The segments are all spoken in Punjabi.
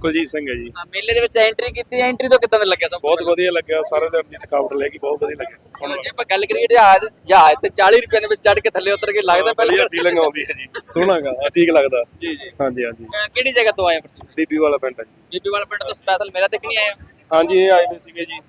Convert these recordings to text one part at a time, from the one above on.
ਕੁਲਜੀਤ ਸਿੰਘ ਹੈ ਜੀ। ਹਾਂ, ਮੇਲੇ ਦੇ ਵਿੱਚ ਐਂਟਰੀ ਕੀਤੀ ਐਂਟਰੀ ਤੋਂ ਕਿੱਦਾਂ ਦਾ ਲੱਗਿਆ ਸਭ ਬਹੁਤ ਵਧੀਆ ਲੱਗਿਆ ਸਾਰੇ ਦਿਨ ਦੀ ਥਕਾਵਟ ਲੈ ਗਈ ਬਹੁਤ ਵਧੀਆ ਲੱਗਿਆ? ਸੋਹਣਾ ਜੇ ਆਪਾਂ ਗੱਲ ਕਰੀਏ ਜਹਾਜ਼ ਜਹਾਜ਼ ਤੇ 40 ਰੁਪਏ ਦੇ ਵਿੱਚ ਚੜ ਕੇ ਥੱਲੇ ਉਤਰ ਕੇ ਲੱਗਦਾ ਪਹਿਲਾਂ? ਫੀਲਿੰਗ ਆਉਂਦੀ ਹੈ ਜੀ। ਸੋਹਣਾਗਾ ਠੀਕ ਲੱਗਦਾ। ਜੀ ਜੀ। ਹਾਂਜੀ ਹਾਂਜੀ। ਕਿਹੜੀ ਜਗ੍ਹਾ ਤੋਂ ਆਏ? ਬੀਬੀ ਵਾਲਾ ਪਿੰਡ ਹੈ ਜੀ। ਬੀਬੀ ਵਾਲਾ ਪਿੰਡ ਤੋਂ ਸਪੈਸ਼ਲ ਮੇਰਾ ਦੇਖਣੀ ਆਏ ਹਾਂਜੀ ਇਹ ਆਏ ਹੋਏ ਸੀਗੇ ਜੀ।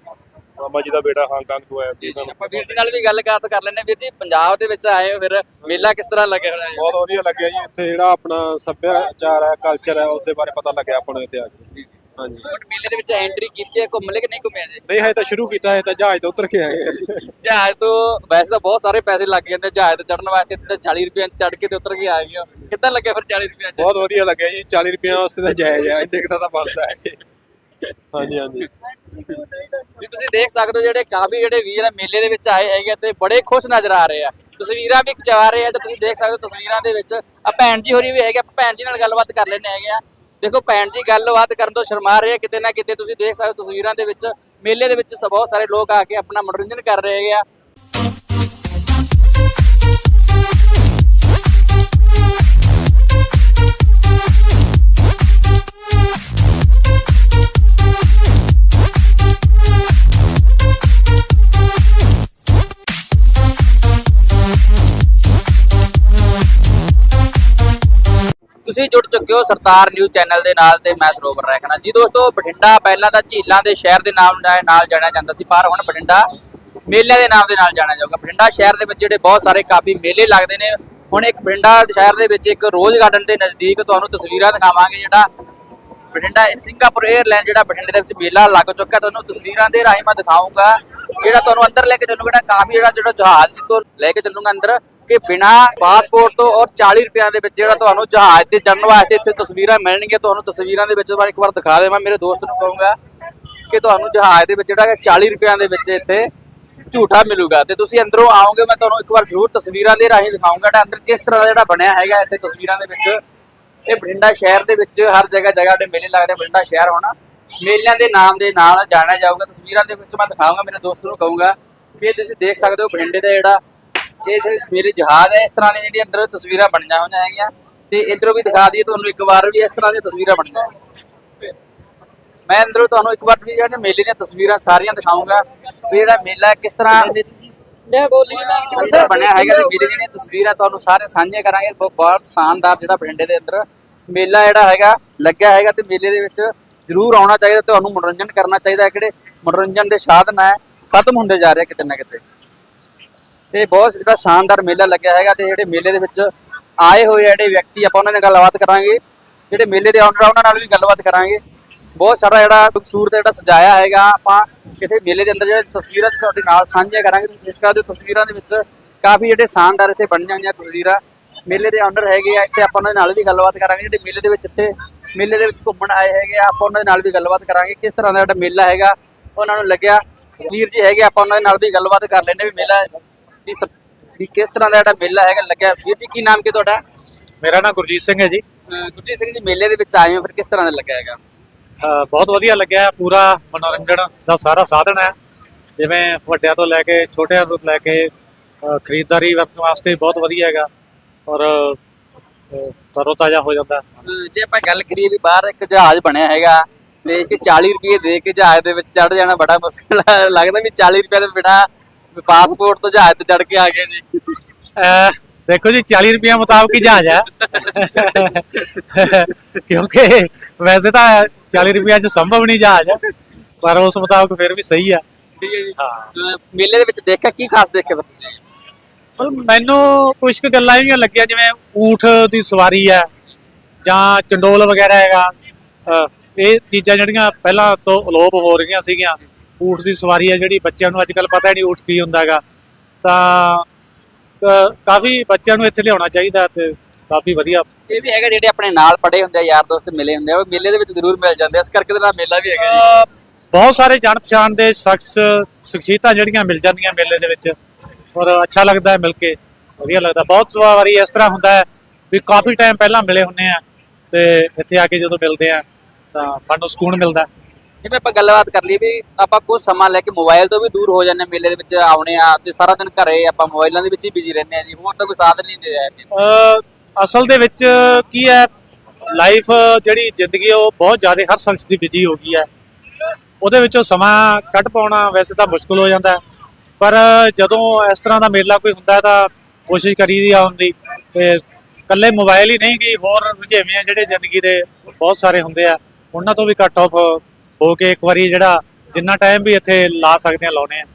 ਮਾਮਾ ਜੀ ਦਾ ਬੇਟਾ ਹਾਂਗਕਾਂਗ ਤੋਂ ਆਇਆ ਸੀ ਜੀ ਆਪਾਂ ਵੀਰ ਜੀ ਨਾਲ ਵੀ ਗੱਲਬਾਤ ਕਰ ਲੈਂਦੇ ਹਾਂ। ਵੀਰ ਜੀ ਪੰਜਾਬ ਦੇ ਵਿੱਚ ਆਏ ਹੋ ਫਿਰ ਮੇਲਾ ਕਿਸ ਤਰ੍ਹਾਂ ਲੱਗਿਆ ਹੋਇਆ ਹੈ ਬਹੁਤ ਵਧੀਆ ਲੱਗਿਆ ਜੀ ਇੱਥੇ ਜਿਹੜਾ ਆਪਣਾ ਸੱਭਿਆਚਾਰ ਹੈ ਕਲਚਰ ਹੈ ਉਸ ਦੇ ਬਾਰੇ ਪਤਾ ਲੱਗਿਆ ਆਪਾਂ ਨੂੰ ਇੱਥੇ ਆ ਕੇ। ਹਾਂਜੀ। ਹੁਣ ਮੇਲੇ ਦੇ ਵਿੱਚ ਐਂਟਰੀ ਕੀਤੀ ਹੈ ਘੁੰਮ ਲਏ ਕਿ ਨਹੀਂ ਘੁੰਮਿਆ ਜੀ? ਨਹੀਂ ਹਜੇ ਤਾਂ ਸ਼ੁਰੂ ਕੀਤਾ ਹੈ ਤਾਂ ਜਹਾਜ਼ ਤੋਂ ਉਤਰ ਕੇ ਆਏ ਹਾਂ। ਜਹਾਜ਼ ਤੋਂ ਵੈਸੇ ਤਾਂ ਬਹੁਤ ਸਾਰੇ ਪੈਸੇ ਲੱਗ ਜਾਂਦੇ ਜਹਾਜ਼ ਤੇ ਚੜਨ ਵਾਸਤੇ ਤੇ 40 ਰੁਪਏ ਚੜ ਕੇ ਤੇ ਉਤਰ ਕੇ ਆ ਗਏ ਹੋ। ਕਿੱਦਾਂ ਲੱਗਿਆ ਫਿਰ 40 ਰੁਪਏ ਚ? ਬਹੁਤ ਵਧੀਆ ਲੱਗਿਆ ਜੀ 40 ਰੁਪਏ ਵਾਸਤੇ ਤਾਂ ਜਾਇਜ਼ ਹੈ ਇੰਨੇ ਕੁ ਦਾ ਤਾਂ ਬਣਦਾ ਹੈ। ਹਾਂਜੀ ਹਾਂਜੀ। ਵੀ ਤੁਸੀਂ ਦੇਖ ਸਕਦੇ ਹੋ ਜਿਹੜੇ ਕਾਫੀ ਜਿਹੜੇ ਵੀਰ ਆ, ਮੇਲੇ ਦੇ ਵਿੱਚ ਆਏ ਹੈਗੇ ਤੇ ਬੜੇ ਖੁਸ਼ ਨਜ਼ਰ ਆ ਰਹੇ ਆ। ਤਸਵੀਰਾਂ ਵੀ ਖਿਚਾ ਰਹੇ ਆ ਤੇ ਤੁਸੀਂ ਦੇਖ ਸਕਦੇ ਹੋ ਤਸਵੀਰਾਂ ਦੇ ਵਿੱਚ ਆ ਭੈਣ ਜੀ ਹੋਰੀ ਵੀ ਹੈਗੇ ਆਪਾਂ ਭੈਣ ਜੀ ਨਾਲ ਗੱਲਬਾਤ ਕਰ ਲੈਣੇ ਹੈਗੇ ਆ। ਦੇਖੋ, ਭੈਣ ਜੀ ਗੱਲਬਾਤ ਕਰਨ ਤੋਂ ਸ਼ਰਮਾ ਰਹੇ ਆ, ਕਿਤੇ ਨਾ ਕਿਤੇ ਤੁਸੀਂ ਦੇਖ ਸਕਦੇ ਹੋ ਤਸਵੀਰਾਂ ਦੇ ਵਿੱਚ ਮੇਲੇ ਦੇ ਵਿੱਚ ਬਹੁਤ ਸਾਰੇ ਲੋਕ ਆ ਕੇ ਆਪਣਾ ਮਨੋਰੰਜਨ ਕਰ ਰਹੇ ਹੈਗੇ ਆ। ਤੁਸੀਂ ਜੁੜ ਚੁੱਕੇ ਹੋ ਸਰਦਾਰ ਨਿਊਜ਼ ਚੈਨਲ ਦੇ ਨਾਲ ਤੇ ਮੈਂ ਸਰੋਵਰ ਰਹਿਣਾ ਜੀ ਦੋਸਤੋ, ਬਠਿੰਡਾ ਪਹਿਲਾਂ ਤਾਂ ਝੀਲਾਂ ਦੇ ਸ਼ਹਿਰ ਦੇ ਨਾਮ ਨਾਲ ਜਾਣਿਆ ਜਾਂਦਾ ਸੀ, ਪਰ ਹੁਣ ਬਠਿੰਡਾ ਮੇਲਿਆਂ ਦੇ ਨਾਮ ਦੇ ਨਾਲ ਜਾਣਿਆ ਜਾਊਗਾ। ਬਠਿੰਡਾ ਸ਼ਹਿਰ ਦੇ ਵਿੱਚ ਜਿਹੜੇ ਬਹੁਤ ਸਾਰੇ ਕਾਫੀ ਮੇਲੇ ਲੱਗਦੇ ਨੇ, ਹੁਣ ਇੱਕ ਬਠਿੰਡਾ ਸ਼ਹਿਰ ਦੇ ਵਿੱਚ ਇੱਕ ਰੋਜ਼ ਗਾਰਡਨ ਦੇ ਨਜ਼ਦੀਕ ਤੁਹਾਨੂੰ ਤਸਵੀਰਾਂ ਦਿਖਾਵਾਂਗੇ ਜਿਹੜਾ ਬਠਿੰਡਾ ਸਿੰਗਾਪੁਰ 에ਅਰਲਾਈਨ ਜਿਹੜਾ ਬਠਿੰਡੇ ਦੇ ਵਿੱਚ ਮੇਲਾ ਲੱਗ ਚੁੱਕਾ ਤੁਹਾਨੂੰ ਤਸਵੀਰਾਂ ਦੇ ਰਾਹੀਂ ਮੈਂ ਦਿਖਾਉਂਗਾ ਜਿਹੜਾ ਤੁਹਾਨੂੰ ਅੰਦਰ ਲੈ ਕੇ ਚੱਲੂਗਾ ਕਾਫੀ ਜਿਹੜਾ ਜਿਹੜਾ ਜਹਾਜ਼ ਤੋਂ ਲੈ ਕੇ ਚੱਲੂਗਾ ਅੰਦਰ, ਕਿ ਬਿਨਾ ਪਾਸਪੋਰਟ ਤੋਂ ਔਰ 40 ਰੁਪਿਆਂ ਦੇ ਵਿੱਚ ਜਿਹੜਾ ਤੁਹਾਨੂੰ ਜਹਾਜ਼ ਤੇ ਚੜਨ ਵਾਸਤੇ ਇੱਥੇ ਤਸਵੀਰਾਂ ਮਿਲਣਗੀਆਂ, ਤੁਹਾਨੂੰ ਤਸਵੀਰਾਂ ਦੇ ਵਿੱਚ ਇੱਕ ਵਾਰ ਦਿਖਾ ਦੇਵਾਂ, ਮੇਰੇ ਦੋਸਤ ਨੂੰ ਕਹੂੰਗਾ ਕਿ ਤੁਹਾਨੂੰ ਜਹਾਜ਼ ਦੇ ਵਿੱਚ ਜਿਹੜਾ ਕਿ 40 ਰੁਪਿਆਂ ਦੇ ਵਿੱਚ ਇੱਥੇ ਝੂਠਾ ਮਿਲੂਗਾ। ਤੇ ਤੁਸੀਂ ਅੰਦਰੋਂ ਆਓਗੇ, ਮੈਂ ਤੁਹਾਨੂੰ ਇੱਕ ਵਾਰ ਜ਼ਰੂਰ ਤਸਵੀਰਾਂ ਦੇ ਰਾਹੀਂ ਦਿਖਾਉਂਗਾ ਜਿਹੜਾ ਅੰਦਰ ਕਿਸ ਤਰ੍ਹਾਂ ਦਾ ਜਿਹੜਾ ਬਣਿਆ ਹੈਗਾ ਇੱਥੇ ਤਸਵੀਰਾਂ ਦੇ ਵਿੱਚ। ਇਹ ਬਠਿੰਡਾ ਸ਼ਹਿਰ ਦੇ ਵਿੱਚ ਹਰ ਜਗ੍ਹਾ ਜਗ੍ਹਾ ਤੇ ਮੇਲੇ ਲੱਗਦੇ ਬਠਿੰਡਾ ਸ਼ਹਿਰ ਹੋਣਾ। ਮੇਲਿਆਂ ਦੇ ਨਾਮ ਦੇ ਨਾਲ ਜਾਣਿਆ ਜਾਊਗਾ ਤਸਵੀਰਾਂ ਦੇ ਵਿੱਚ ਮੈਂ ਦਿਖਾਉਂਗਾ ਮੇਰੇ ਦੋਸਤ ਨੂੰ ਕਹੂੰਗਾ ਵੀ ਇਹ ਤੁਸੀਂ ਦੇਖ ਸਕਦੇ ਹੋ ਬਠਿੰਡੇ ਦਾ ਜਿਹੜਾ ਇਹ ਮੇਰੇ ਜਹਾਜ਼ ਹੈ ਇਸ ਤਰ੍ਹਾਂ ਦੀ ਜਿਹੜੀ ਅੰਦਰ ਤਸਵੀਰਾਂ ਬਣੀਆਂ ਹੋਈਆਂ ਹੈਗੀਆਂ। ਤੇ ਇਧਰੋਂ ਵੀ ਦਿਖਾ ਦਈਏ ਤੁਹਾਨੂੰ ਇੱਕ ਵਾਰ ਵੀ ਇਸ ਤਰ੍ਹਾਂ ਦੀਆਂ ਤਸਵੀਰਾਂ ਬਣੀਆਂ ਮੈਂ ਅੰਦਰੋਂ ਤੁਹਾਨੂੰ ਇੱਕ ਵਾਰ ਵੀ ਜਿਹੜੇ ਮੇਲੇ ਦੀਆਂ ਤਸਵੀਰਾਂ ਸਾਰੀਆਂ ਦਿਖਾਉਂਗਾ ਵੀ ਜਿਹੜਾ ਮੇਲਾ ਕਿਸ ਤਰ੍ਹਾਂ ਮੈਂ ਬੋਲੀ ਅੰਦਰ ਬਣਿਆ ਹੈਗਾ ਤੇ ਮੇਲੇ ਦੀਆਂ ਤਸਵੀਰਾਂ ਤੁਹਾਨੂੰ ਸਾਰੇ ਸਾਂਝੇ ਕਰਾਂਗੇ। ਬਹੁਤ ਬਹੁਤ ਸ਼ਾਨਦਾਰ ਜਿਹੜਾ ਬਠਿੰਡੇ ਦੇ ਅੰਦਰ ਮੇਲਾ ਜਿਹੜਾ ਹੈਗਾ ਲੱਗਿਆ ਹੈਗਾ ਤੇ ਮੇਲੇ ਦੇ ਵਿੱਚ ਜ਼ਰੂਰ ਆਉਣਾ ਚਾਹੀਦਾ, ਤੁਹਾਨੂੰ ਮਨੋਰੰਜਨ ਕਰਨਾ ਚਾਹੀਦਾ ਕਿਹੜੇ ਮਨੋਰੰਜਨ ਦੇ ਸਾਧਨ ਹੈ, ਖਤਮ ਹੁੰਦੇ ਜਾ ਰਹੇ ਕਿਤੇ ਨਾ ਕਿਤੇ। ਤੇ ਬਹੁਤ ਜਿਹੜਾ ਸ਼ਾਨਦਾਰ ਮੇਲਾ ਲੱਗਿਆ ਹੈਗਾ ਤੇ ਜਿਹੜੇ ਮੇਲੇ ਦੇ ਵਿੱਚ ਆਏ ਹੋਏ ਜਿਹੜੇ ਵਿਅਕਤੀ, ਆਪਾਂ ਉਹਨਾਂ ਨਾਲ ਗੱਲਬਾਤ ਕਰਾਂਗੇ। ਜਿਹੜੇ ਮੇਲੇ ਦੇ ਆਨਰ ਉਹਨਾਂ ਨਾਲ ਵੀ ਗੱਲਬਾਤ ਕਰਾਂਗੇ। ਬਹੁਤ ਸਾਰਾ ਜਿਹੜਾ ਖੂਬਸੂਰਤ ਜਿਹੜਾ ਸਜਾਇਆ ਹੈਗਾ, ਆਪਾਂ ਕਿਤੇ ਮੇਲੇ ਦੇ ਅੰਦਰ ਜਿਹੜੇ ਤਸਵੀਰਾਂ ਤੁਹਾਡੇ ਨਾਲ ਸਾਂਝੀਆਂ ਕਰਾਂਗੇ ਜਿਸ ਕਰਕੇ ਤਸਵੀਰਾਂ ਦੇ ਵਿੱਚ ਕਾਫੀ ਜਿਹੜੇ ਸ਼ਾਨਦਾਰ ਇੱਥੇ ਬਣੀਆਂ ਹੋਈਆਂ ਤਸਵੀਰਾਂ ਮੇਲੇ ਦੇ ਆਨਰ ਹੈਗੇ ਆ, ਇੱਥੇ ਆਪਾਂ ਉਹਨਾਂ ਦੇ ਨਾਲ ਵੀ ਗੱਲਬਾਤ ਕਰਾਂਗੇ, ਜਿਹੜੇ ਮੇਲੇ ਦੇ ਵਿੱਚ ਇੱਥੇ ਮੇਲੇ ਦੇ ਵਿੱਚ ਘੁੰਮਣ ਆਏ ਹੈਗੇ ਆਪਾਂ ਉਹਨਾਂ ਦੇ ਨਾਲ ਵੀ ਗੱਲਬਾਤ ਕਰਾਂਗੇ ਕਿਸ ਤਰ੍ਹਾਂ ਦਾ ਜਿਹੜਾ ਮੇਲਾ ਹੈਗਾ ਉਹਨਾਂ ਨੂੰ ਲੱਗਿਆ। ਵੀਰ ਜੀ ਹੈਗੇ ਆਪਾਂ ਉਹਨਾਂ ਦੇ ਨਾਲ ਵੀ ਗੱਲਬਾਤ ਕਰ ਲੈਣੇ ਵੀ ਮੇਲਾ ਵੀ ਕਿਸ ਤਰ੍ਹਾਂ ਦਾ ਜਿਹੜਾ ਮੇਲਾ ਹੈਗਾ ਲੱਗਿਆ। ਵੀਰ ਜੀ ਕੀ ਨਾਮ ਕੀ ਤੁਹਾਡਾ? ਮੇਰਾ ਨਾਮ ਗੁਰਜੀਤ ਸਿੰਘ ਹੈ ਜੀ। ਗੁਰਜੀਤ ਸਿੰਘ ਜੀ ਮੇਲੇ ਦੇ ਵਿੱਚ ਆਏ ਹੋ ਫਿਰ ਕਿਸ ਤਰ੍ਹਾਂ ਦਾ ਲੱਗਿਆ ਹੈਗਾ? ਬਹੁਤ ਵਧੀਆ ਲੱਗਿਆ। ਪੂਰਾ ਮਨੋਰੰਜਨ ਦਾ ਸਾਰਾ ਸਾਧਨ ਹੈ। ਜਿਵੇਂ ਵੱਡਿਆਂ ਤੋਂ ਲੈ ਕੇ ਛੋਟਿਆਂ ਤੋਂ ਲੈ ਕੇ ਖਰੀਦਦਾਰੀ ਵਰਤਣ ਵਾਸਤੇ ਬਹੁਤ ਵਧੀਆ ਹੈਗਾ। ਔਰ ਤਰੋ ਤਾਜ਼ਾ ਹੋ ਜਾਂਦਾ। ਜੇ ਆਪਾਂ ਗੱਲ ਕਰੀਏ ਵੀ ਬਾਹਰ ਇੱਕ ਜਹਾਜ਼ ਬਣਿਆ ਹੈਗਾ ਤੇ ਕਿ 40 ਰੁਪਏ ਦੇ ਕੇ ਜਹਾਜ਼ ਦੇ ਵਿੱਚ ਚੜ ਜਾਣਾ ਬੜਾ ਮੁਸ਼ਕਿਲ ਲੱਗਦਾ ਵੀ 40 ਰੁਪਏ ਦੇ ਬਿਨਾ ਪਾਸਪੋਰਟ ਤੋਂ ਜਹਾਜ਼ ਤੇ ਚੜ ਕੇ ਆ ਗਏ ਜੀ। ਦੇਖੋ ਜੀ 40 ਰੁਪਏ ਮੁਤਾਬਕ ਹੀ ਜਹਾਜ਼ ਹੈ ਕਿਉਂਕਿ ਵੈਸੇ ਤਾਂ 40 ਰੁਪਏ ਚ ਸੰਭਵ ਨਹੀਂ ਜਹਾਜ਼ ਪਰ ਉਸ ਮੁਤਾਬਕ ਫਿਰ ਵੀ ਸਹੀ ਆ। ਠੀਕ ਹੈ ਜੀ। ਹਾਂ। ਮੇਲੇ ਦੇ ਵਿੱਚ ਦੇਖਿਆ ਕੀ ਖਾਸ ਦੇਖਿਆ? ਮਤਲਬ ਮੈਨੂੰ ਕੁਝ ਕੁ ਗੱਲਾਂ ਇਹ ਲੱਗੀਆਂ ਜਿਵੇਂ ਊਠ ਦੀ ਸਵਾਰੀ ਹੈ ਜਾਂ ਚੰਡੋਲ ਵਗੈਰਾ ਹੈਗਾ ਇਹ ਚੀਜ਼ਾਂ ਜਿਹੜੀਆਂ ਪਹਿਲਾਂ ਤੋਂ ਅਲੋਪ ਹੋ ਰਹੀਆਂ ਸੀਗੀਆਂ। ਊਠ ਦੀ ਸਵਾਰੀ ਹੈ ਜਿਹੜੀ ਬੱਚਿਆਂ ਨੂੰ ਅੱਜਕੱਲ ਪਤਾ ਨਹੀਂ ਊਠ ਕੀ ਹੁੰਦਾ ਹੈਗਾ। ਤਾਂ ਕਾਫੀ ਬੱਚਿਆਂ ਨੂੰ ਇੱਥੇ ਲਿਆਉਣਾ ਚਾਹੀਦਾ ਤੇ ਕਾਫੀ ਵਧੀਆ। ਇਹ ਵੀ ਹੈਗਾ ਜਿਹੜੇ ਆਪਣੇ ਨਾਲ ਪੜੇ ਹੁੰਦੇ ਆ ਯਾਰ ਦੋਸਤ ਮਿਲੇ ਹੁੰਦੇ ਆ ਉਹ ਮੇਲੇ ਦੇ ਵਿੱਚ ਜ਼ਰੂਰ ਮਿਲ ਜਾਂਦੇ ਆ। ਇਸ ਕਰਕੇ ਤਾਂ ਮੇਲਾ ਵੀ ਹੈਗਾ ਜੀ। ਬਹੁਤ ਸਾਰੇ ਜਾਣ ਪਛਾਣ ਦੇ ਸ਼ਖਸ ਸ਼ਖਸੀਅਤਾਂ ਜਿਹੜੀਆਂ ਮਿਲ ਜਾਂਦੀਆਂ ਮੇਲੇ ਦੇ ਵਿੱਚ। ਔਰ ਅੱਛਾ ਲੱਗਦਾ ਹੈ ਮਿਲ ਕੇ ਵਧੀਆ ਲੱਗਦਾ। ਬਹੁਤ ਵਾਰੀ ਇਸ ਤਰ੍ਹਾਂ ਹੁੰਦਾ ਹੈ ਵੀ ਕਾਫੀ ਟਾਈਮ ਪਹਿਲਾਂ ਮਿਲੇ ਹੁੰਨੇ ਆ ਤੇ ਇੱਥੇ ਆ ਕੇ ਜਦੋਂ ਮਿਲਦੇ ਆ ਤਾਂ ਮਨ ਨੂੰ ਸਕੂਨ ਮਿਲਦਾ। ਜਿਵੇਂ ਆਪਾਂ ਗੱਲਬਾਤ ਕਰ ਲਈ ਵੀ ਆਪਾਂ ਕੁਝ ਸਮਾਂ ਲੈ ਕੇ ਮੋਬਾਈਲ ਤੋਂ ਵੀ ਦੂਰ ਹੋ ਜਾਂਦੇ ਮੇਲੇ ਦੇ ਵਿੱਚ ਆਉਣੇ ਆ ਤੇ ਸਾਰਾ ਦਿਨ ਘਰੇ ਆਪਾਂ ਮੋਬਾਈਲਾਂ ਦੇ ਵਿੱਚ ਹੀ ਬਿਜ਼ੀ ਰਹਿੰਦੇ ਆ ਜੀ ਹੋਰ ਤਾਂ ਕੋਈ ਸਾਧਨ ਨਹੀਂ ਰਿਹਾ। ਅਸਲ ਦੇ ਵਿੱਚ ਕੀ ਹੈ ਲਾਈਫ ਜਿਹੜੀ ਜ਼ਿੰਦਗੀ ਉਹ ਬਹੁਤ ਜ਼ਿਆਦਾ ਹਰ ਸ਼ਖਸ ਦੀ ਬਿਜ਼ੀ ਹੋ ਗਈ ਹੈ। ਉਹਦੇ ਵਿੱਚੋਂ ਸਮਾਂ ਕੱਢ ਪਾਉਣਾ ਵੈਸੇ ਤਾਂ ਮੁਸ਼ਕਲ ਹੋ ਜਾਂਦਾ ਹੈ। ਪਰ ਜਦੋਂ ਇਸ ਤਰ੍ਹਾਂ ਦਾ ਮੇਲਾ ਕੋਈ ਹੁੰਦਾ ਤਾਂ ਕੋਸ਼ਿਸ਼ ਕਰੀਦੀ ਆਉਣ ਦੀ ਤੇ ਇਕੱਲੇ ਮੋਬਾਈਲ ਹੀ ਨਹੀਂ ਕਿ ਹੋਰ ਰੁਝੇਵੇਂ ਆ ਜਿਹੜੇ ਜ਼ਿੰਦਗੀ ਦੇ ਬਹੁਤ ਸਾਰੇ ਹੁੰਦੇ ਆ। ਉਹਨਾਂ ਤੋਂ ਵੀ ਕੱਟ ਆਫ ਹੋ ਕੇ ਇੱਕ ਵਾਰੀ ਜਿਹੜਾ ਜਿੰਨਾ ਟਾਈਮ ਵੀ ਇੱਥੇ ਲਾ ਸਕਦੇ ਆ ਲਾਉਣੇ ਆ।